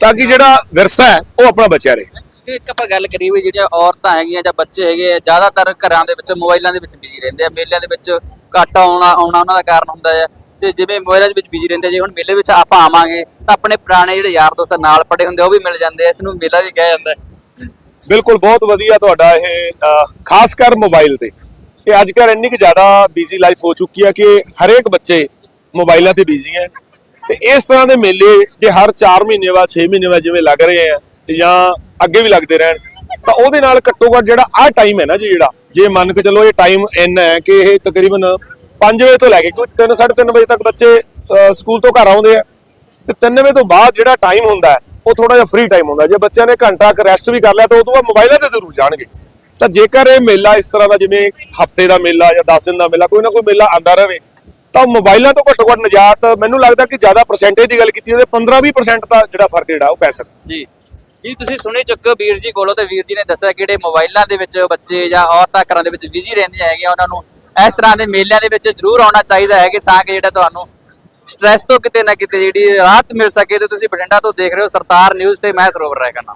ਤਾਂ ਕਿ ਜਿਹੜਾ ਵਿਰਸਾ ਹੈ ਉਹ ਆਪਣਾ ਬਚਿਆ ਰਹੇ। ਇੱਕ ਆਪਾਂ ਗੱਲ ਕਰੀਏ ਵੀ ਜਿਹੜੀਆਂ ਔਰਤਾਂ ਹੈਗੀਆਂ ਜਾਂ ਬੱਚੇ ਹੈਗੇ ਆ ਜ਼ਿਆਦਾਤਰ ਘਰਾਂ ਦੇ ਵਿੱਚ ਮੋਬਾਈਲਾਂ ਦੇ ਵਿੱਚ ਬਿਜ਼ੀ ਰਹਿੰਦੇ ਆ। ਮੇਲਿਆਂ ਦੇ ਵਿੱਚ ਘੱਟ ਆਉਣਾ ਆਉਣਾ ਉਹਨਾਂ ਦਾ ਕਾਰਨ ਹੁੰਦਾ ਹੈ ਤੇ ਜਿਵੇਂ ਮੋਬਾਈਲਾਂ ਦੇ ਵਿੱਚ ਬਿਜ਼ੀ ਰਹਿੰਦੇ ਆ, ਜੇ ਹੁਣ ਮੇਲੇ ਵਿੱਚ ਆਪਾਂ ਆਵਾਂਗੇ ਤਾਂ ਆਪਣੇ ਪੁਰਾਣੇ ਜਿਹੜੇ ਯਾਰ ਦੋਸਤ ਨਾਲ ਪੜੇ ਹੁੰਦੇ ਆ, ਉਹ ਵੀ ਮਿਲ ਜਾਂਦੇ ਆ। ਇਸ ਨੂੰ ਮੇਲਾ ਵੀ ਕਿਹਾ ਜਾਂਦਾ ਹੈ। ਬਿਲਕੁਲ ਬਹੁਤ ਵਧੀਆ ਤੁਹਾਡਾ ਇਹ ਖਾਸ ਕਰ ਮੋਬਾਈਲ ਤੇ। ਇਹ ਅੱਜ ਕੱਲ੍ਹ ਇੰਨੀ ਕੁ ਜ਼ਿਆਦਾ ਬਿਜ਼ੀ ਲਾਈਫ ਹੋ ਚੁੱਕੀ ਹੈ ਕਿ ਹਰੇਕ ਬੱਚੇ ਮੋਬਾਈਲਾਂ ਤੇ ਬਿਜ਼ੀ ਹੈ ਤੇ ਇਸ ਤਰ੍ਹਾਂ ਦੇ ਮੇਲੇ ਜੇ ਹਰ 4 ਮਹੀਨੇ ਬਾਅਦ 6 ਮਹੀਨੇ ਬਾਅਦ ਜਿਵੇਂ ਲੱਗ ਰਹੇ ਆ ਜਾਂ ਅੱਗੇ ਵੀ ਲੱਗਦੇ ਰਹਿਣ, ਤਾਂ ਉਹਦੇ ਨਾਲ ਘੱਟੋ ਘੱਟ ਜਿਹੜਾ ਆਹ ਟਾਈਮ ਹੈ ਨਾ ਜੀ ਜਿਹੜਾ, ਜੇ ਮੰਨ ਕੇ ਚੱਲੋ ਇਹ ਟਾਈਮ ਇੰਨਾ ਹੈ ਕਿ ਇਹ ਤਕਰੀਬਨ 5 ਵਜੇ ਤੋਂ ਲੈ ਕੇ ਕੋਈ 3 3:30 ਵਜੇ ਤੱਕ ਬੱਚੇ ਸਕੂਲ ਤੋਂ ਘਰ ਆਉਂਦੇ ਆ। ਤੇ 3 ਵਜੇ ਤੋਂ ਬਾਅਦ ਜਿਹੜਾ ਟਾਈਮ ਹੁੰਦਾ ਹੈ ਉਹ ਥੋੜਾ ਜਿਹਾ ਫ੍ਰੀ ਟਾਈਮ ਹੁੰਦਾ। ਜੇ ਬੱਚਿਆਂ ਨੇ ਘੰਟਾ ਕ ਰੈਸਟ ਵੀ ਕਰ ਲਿਆ, ਤਾਂ ਉਦੋਂ ਬਾਅਦ ਮੋਬਾਈਲਾਂ ਤੇ ਜ਼ਰੂਰ ਜਾਣਗੇ। ਤਾਂ ਜੇਕਰ ਇਹ ਮੇਲਾ ਇਸ ਤਰ੍ਹਾਂ ਦਾ ਜਿਵੇਂ ਹਫ਼ਤੇ ਦਾ ਮੇਲਾ ਜਾਂ 10 ਦਿਨ ਦਾ ਮੇਲਾ, ਕੋਈ ਨਾ ਕੋਈ ਮੇਲਾ ਆਂਦਾ ਰਹੇ, ਤਾਂ ਮੋਬਾਈਲਾਂ ਤੋਂ ਘੱਟੋ ਘੱਟ ਨਿਜਾਤ ਮੈਨੂੰ ਲੱਗਦਾ ਕਿ ਜ਼ਿਆਦਾ ਪਰਸੈਂਟੇਜ ਦੀ ਗੱਲ ਕੀਤੀ ਜਾਵੇ 15-20% ਦਾ ਜਿਹੜਾ ਫ਼ਰਕ ਜਿਹੜਾ, ਉਹ ਪੈ ਸਕਦਾ ਜੀ। ਜੀ, ਤੁਸੀਂ ਸੁਣੀ ਚੁੱਕੇ ਵੀਰ ਜੀ ਕੋਲੋਂ ਤੇ ਵੀਰ ਜੀ ਨੇ ਦੱਸਿਆ ਕਿ ਜਿਹੜੇ ਮੋਬਾਈਲਾਂ ਦੇ ਵਿੱਚ ਬੱਚੇ ਜਾਂ ਔਰਤਾਂ ਘਰਾਂ ਦੇ ਵਿੱਚ ਬਿਜ਼ੀ ਰਹਿੰਦੀਆਂ ਹੈਗੀਆਂ, ਉਹਨਾਂ ਨੂੰ ਇਸ ਤਰ੍ਹਾਂ ਦੇ ਮੇਲਿਆਂ ਦੇ ਵਿੱਚ ਜ਼ਰੂਰ ਆਉਣਾ ਚਾਹੀਦਾ ਹੈ ਕਿ ਤਾਂ ਕਿ ਜਿਹੜਾ ਤੁਹਾਨੂੰ ਸਟ੍ਰੈਸ ਤੋਂ ਕਿਤੇ ਨਾ ਕਿਤੇ ਜਿਹੜੀ ਰਾਹਤ ਮਿਲ ਸਕੇ ਤੇ ਤੁਸੀਂ ਬਠਿੰਡਾ ਤੋਂ ਦੇਖ ਰਹੇ ਹੋ ਸਰਤਾਰ ਨਿਊਜ਼ ਤੇ ਮੈਂ ਸਰੋਵਰ ਰਹਿ ਕਰਨਾ।